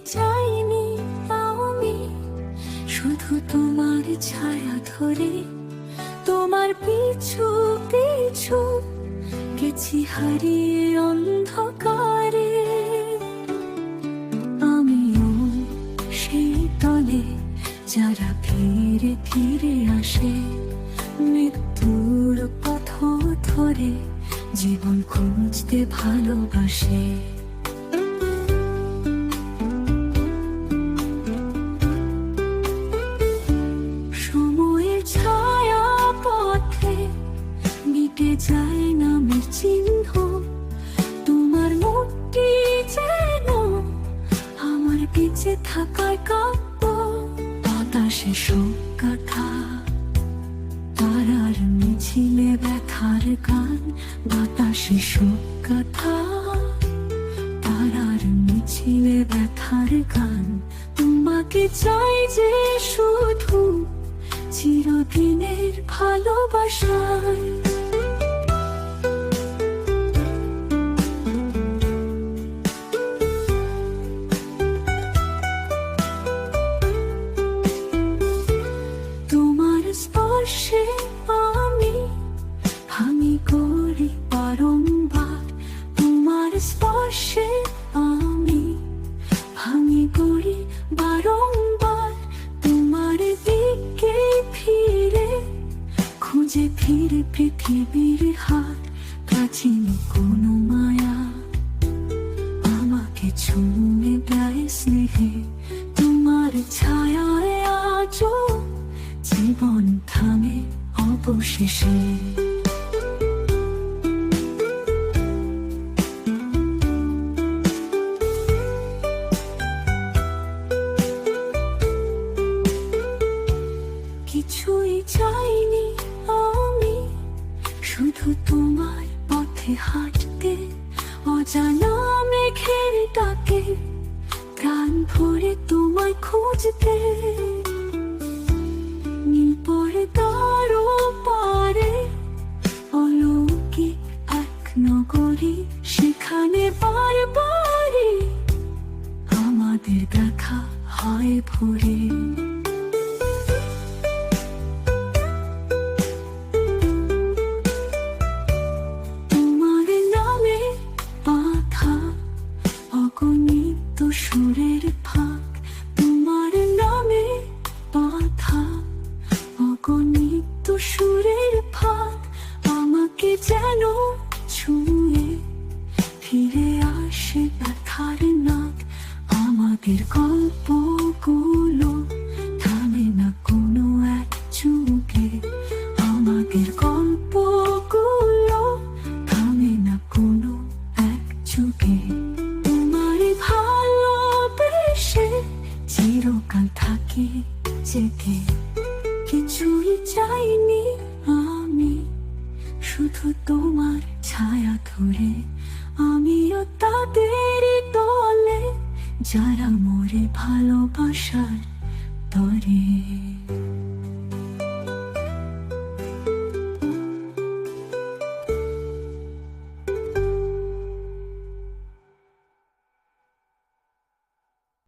চাইনি আমি। শুধু তোমার ছায়া ধরে, তোমার পিছু পিছু গেছি হারিয়ে অন্ধকারে। আমিও সেই তলে যারা ফিরে ফিরে আসে, মৃত্যুর পথ ধরে জীবন খুঁজতে ভালোবাসে। যায় নামের চিহ্ন। তোমার মুক্তি যেন আমার বেঁচে থাকার কাব্য। বাতাসে শোক কথা তারার মিছিলে ব্যথার গান। বাতাসে শোক কথা তারার মিছিলে ব্যথার গান। তোমাকে চাই যে শুধু চিরদিনের ভালোবাসায়। স্পর্শে আমি আমি করি বারংবার। তোমার স্পর্শে আমি আমি করি বারংবার। তোমার দিকে ফিরে, খুঁজে ফিরে পৃথিবীর হাত প্রাচীন কোনো মায়া। জীবন থামে অবশেষে। কিছুই চাইনি আমি, শুধু তোমার পথে হাঁটতে, অজানা মেঘের ডাকে, প্রাণ ভরে তোমায় খুঁজতে। নগরী সেখানে বারবারই আমাদের দেখা হয় ভোরে। চিরকাল থাকে জেগে। কিছুই চাইনি আমি, শুধু তোমার ছায়া ধরে। আমিও তাদের দলে, যারা মরে ভালোবাসার তরে।